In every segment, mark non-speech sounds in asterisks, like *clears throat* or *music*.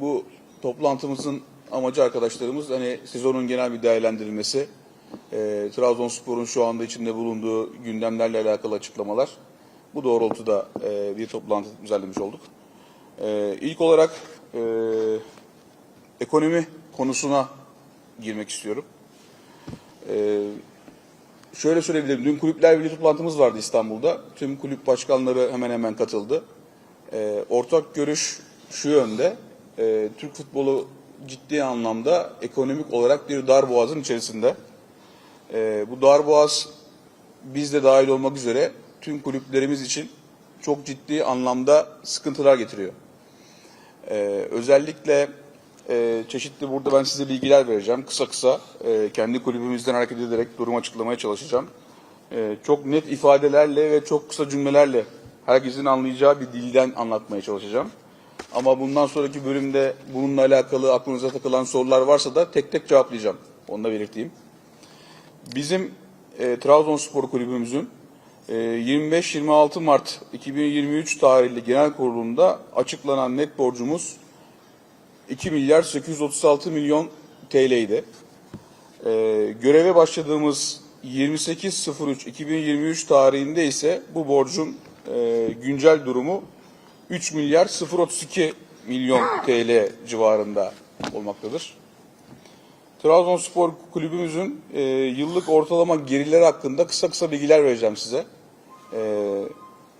bu toplantımızın amacı arkadaşlarımız hani sezonun genel bir değerlendirilmesi, e, Trabzonspor'un şu anda içinde bulunduğu gündemlerle alakalı açıklamalar. Bu doğrultuda e, bir toplantı düzenlemiş olduk. E, ilk olarak e, ekonomi konusuna girmek istiyorum. E, şöyle söyleyebilirim. Dün kulüpler birliği toplantımız vardı İstanbul'da. Tüm kulüp başkanları hemen hemen katıldı. E, ortak görüş şu yönde. E, Türk futbolu ciddi anlamda ekonomik olarak bir dar boğazın içerisinde. E, bu dar boğaz biz de dahil olmak üzere tüm kulüplerimiz için çok ciddi anlamda sıkıntılar getiriyor. Ee, özellikle e, çeşitli burada ben size bilgiler vereceğim. Kısa kısa e, kendi kulübümüzden hareket ederek durumu açıklamaya çalışacağım. E, çok net ifadelerle ve çok kısa cümlelerle herkesin anlayacağı bir dilden anlatmaya çalışacağım. Ama bundan sonraki bölümde bununla alakalı aklınıza takılan sorular varsa da tek tek cevaplayacağım. Onu da belirteyim. Bizim e, Trabzonspor kulübümüzün e, 25-26 Mart 2023 tarihli genel kurulunda açıklanan net borcumuz 2 milyar 836 milyon TL'ydi. E, göreve başladığımız 28.03.2023 tarihinde ise bu borcun e, güncel durumu 3 milyar 032 milyon TL civarında olmaktadır. Trabzonspor kulübümüzün e, yıllık ortalama gelirleri hakkında kısa kısa bilgiler vereceğim size. E,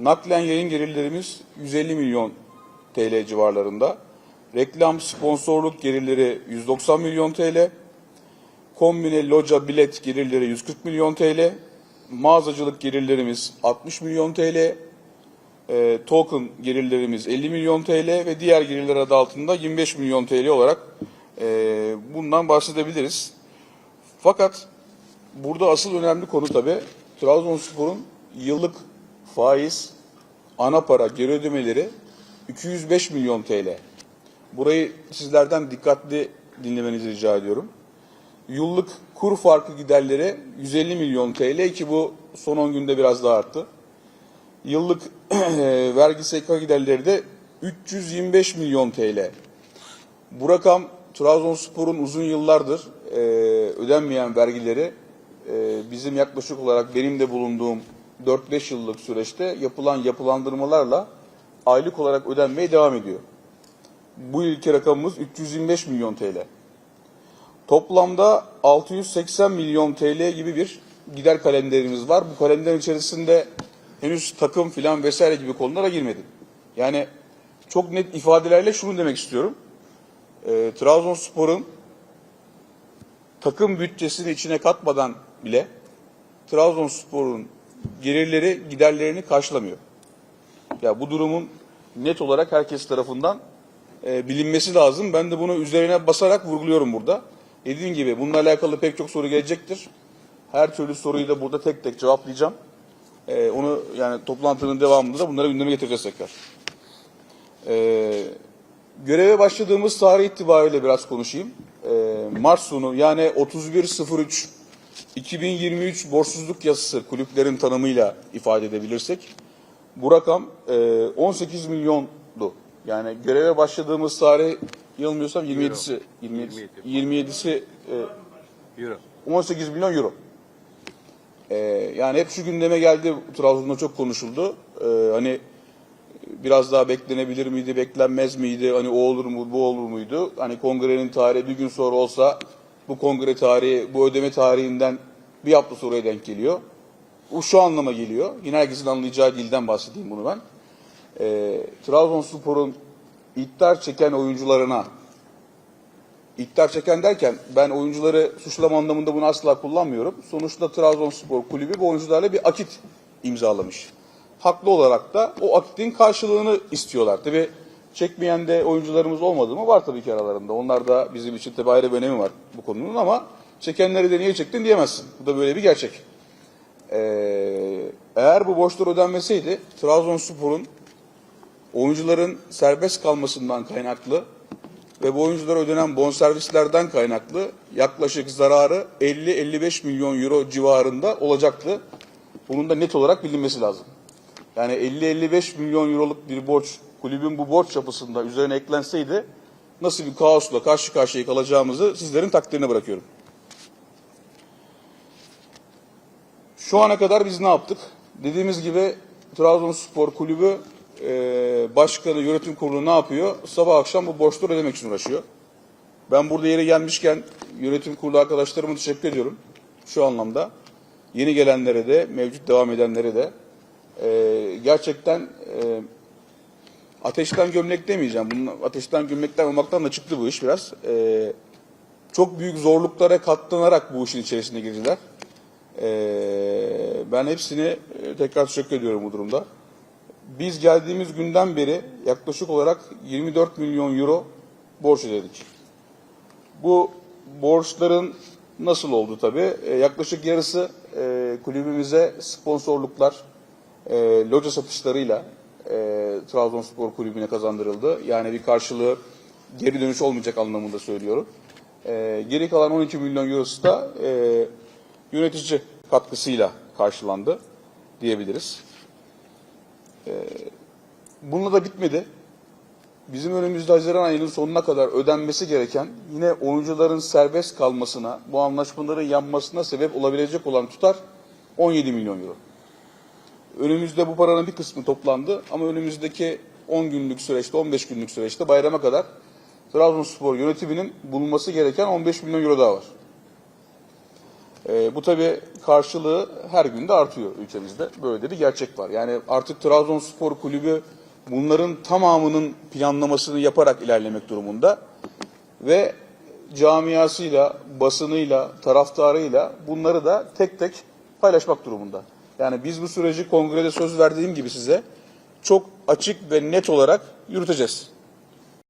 naklen yayın gelirlerimiz 150 milyon TL civarlarında. Reklam sponsorluk gelirleri 190 milyon TL. Kombine loca bilet gelirleri 140 milyon TL. Mağazacılık gelirlerimiz 60 milyon TL. E, token gelirlerimiz 50 milyon TL ve diğer gelirler adı altında 25 milyon TL olarak e, bundan bahsedebiliriz. Fakat burada asıl önemli konu tabi Trabzonspor'un yıllık faiz, ana para geri ödemeleri 205 milyon TL. Burayı sizlerden dikkatli dinlemenizi rica ediyorum. Yıllık kur farkı giderleri 150 milyon TL ki bu son 10 günde biraz daha arttı. Yıllık *clears throat* vergi SK giderleri de 325 milyon TL. Bu rakam Trabzonspor'un uzun yıllardır e, ödenmeyen vergileri e, bizim yaklaşık olarak benim de bulunduğum 4-5 yıllık süreçte yapılan yapılandırmalarla aylık olarak ödenmeye devam ediyor. Bu yılki rakamımız 325 milyon TL. Toplamda 680 milyon TL gibi bir gider kalemlerimiz var. Bu kalemlerin içerisinde henüz takım filan vesaire gibi konulara girmedim. Yani çok net ifadelerle şunu demek istiyorum. E, Trabzonspor'un takım bütçesini içine katmadan bile Trabzonspor'un gelirleri giderlerini karşılamıyor. Ya bu durumun net olarak herkes tarafından e, bilinmesi lazım. Ben de bunu üzerine basarak vurguluyorum burada. Dediğim gibi bununla alakalı pek çok soru gelecektir. Her türlü soruyu da burada tek tek cevaplayacağım. E, onu yani toplantının devamında da bunları gündeme getireceğiz tekrar. E, göreve başladığımız tarih itibariyle biraz konuşayım. E, Mart sonu yani 31.03 2023 borçsuzluk yasası kulüplerin tanımıyla ifade edebilirsek bu rakam e, 18 milyondu. Yani göreve başladığımız tarih yanılmıyorsam 27'si 27, 27'si e, Euro. 18 milyon euro. Ee, yani hep şu gündeme geldi, Trabzon'da çok konuşuldu. Ee, hani biraz daha beklenebilir miydi, beklenmez miydi, hani o olur mu, bu olur muydu? Hani kongrenin tarihi bir gün sonra olsa bu kongre tarihi, bu ödeme tarihinden bir hafta sonraya denk geliyor. Bu şu anlama geliyor. Yine herkesin anlayacağı dilden bahsedeyim bunu ben. Ee, Trabzonspor'un iddia çeken oyuncularına İktar çeken derken ben oyuncuları suçlama anlamında bunu asla kullanmıyorum. Sonuçta Trabzonspor kulübü bu oyuncularla bir akit imzalamış. Haklı olarak da o akitin karşılığını istiyorlar. Tabi çekmeyen de oyuncularımız olmadı mı? Var tabii ki aralarında. Onlar da bizim için tabii ayrı bir önemi var bu konunun ama çekenleri de niye çektin diyemezsin. Bu da böyle bir gerçek. Ee, eğer bu borçlar ödenmeseydi Trabzonspor'un oyuncuların serbest kalmasından kaynaklı ve bu oyunculara ödenen bonservislerden kaynaklı yaklaşık zararı 50-55 milyon euro civarında olacaktı. Bunun da net olarak bilinmesi lazım. Yani 50-55 milyon euroluk bir borç kulübün bu borç yapısında üzerine eklenseydi nasıl bir kaosla karşı karşıya kalacağımızı sizlerin takdirine bırakıyorum. Şu ana kadar biz ne yaptık? Dediğimiz gibi Trabzonspor Kulübü e, başkanı, yönetim kurulu ne yapıyor? Sabah akşam bu borçları ödemek için uğraşıyor. Ben burada yere gelmişken yönetim kurulu arkadaşlarıma teşekkür ediyorum. Şu anlamda. Yeni gelenlere de, mevcut devam edenlere de e, gerçekten e, ateşten gömlek demeyeceğim. Bunun ateşten gömlekten olmaktan da çıktı bu iş biraz. E, çok büyük zorluklara katlanarak bu işin içerisine girdiler. Ee, ben hepsine e, tekrar teşekkür ediyorum bu durumda. Biz geldiğimiz günden beri yaklaşık olarak 24 milyon euro borç ödedik. Bu borçların nasıl oldu tabii? Ee, yaklaşık yarısı e, kulübümüze sponsorluklar, e, loca satışlarıyla e, Trabzonspor kulübüne kazandırıldı. Yani bir karşılığı geri dönüş olmayacak anlamında söylüyorum. E, geri kalan 12 milyon eurosu da e, yönetici katkısıyla karşılandı diyebiliriz. Ee, bununla da bitmedi. Bizim önümüzde Haziran ayının sonuna kadar ödenmesi gereken yine oyuncuların serbest kalmasına, bu anlaşmaların yanmasına sebep olabilecek olan tutar 17 milyon euro. Önümüzde bu paranın bir kısmı toplandı ama önümüzdeki 10 günlük süreçte, 15 günlük süreçte bayrama kadar Trabzonspor yönetiminin bulunması gereken 15 milyon euro daha var. E, bu tabii karşılığı her günde artıyor ülkemizde. Böyle de gerçek var. Yani artık Trabzonspor Kulübü bunların tamamının planlamasını yaparak ilerlemek durumunda. Ve camiasıyla, basınıyla, taraftarıyla bunları da tek tek paylaşmak durumunda. Yani biz bu süreci kongrede söz verdiğim gibi size çok açık ve net olarak yürüteceğiz.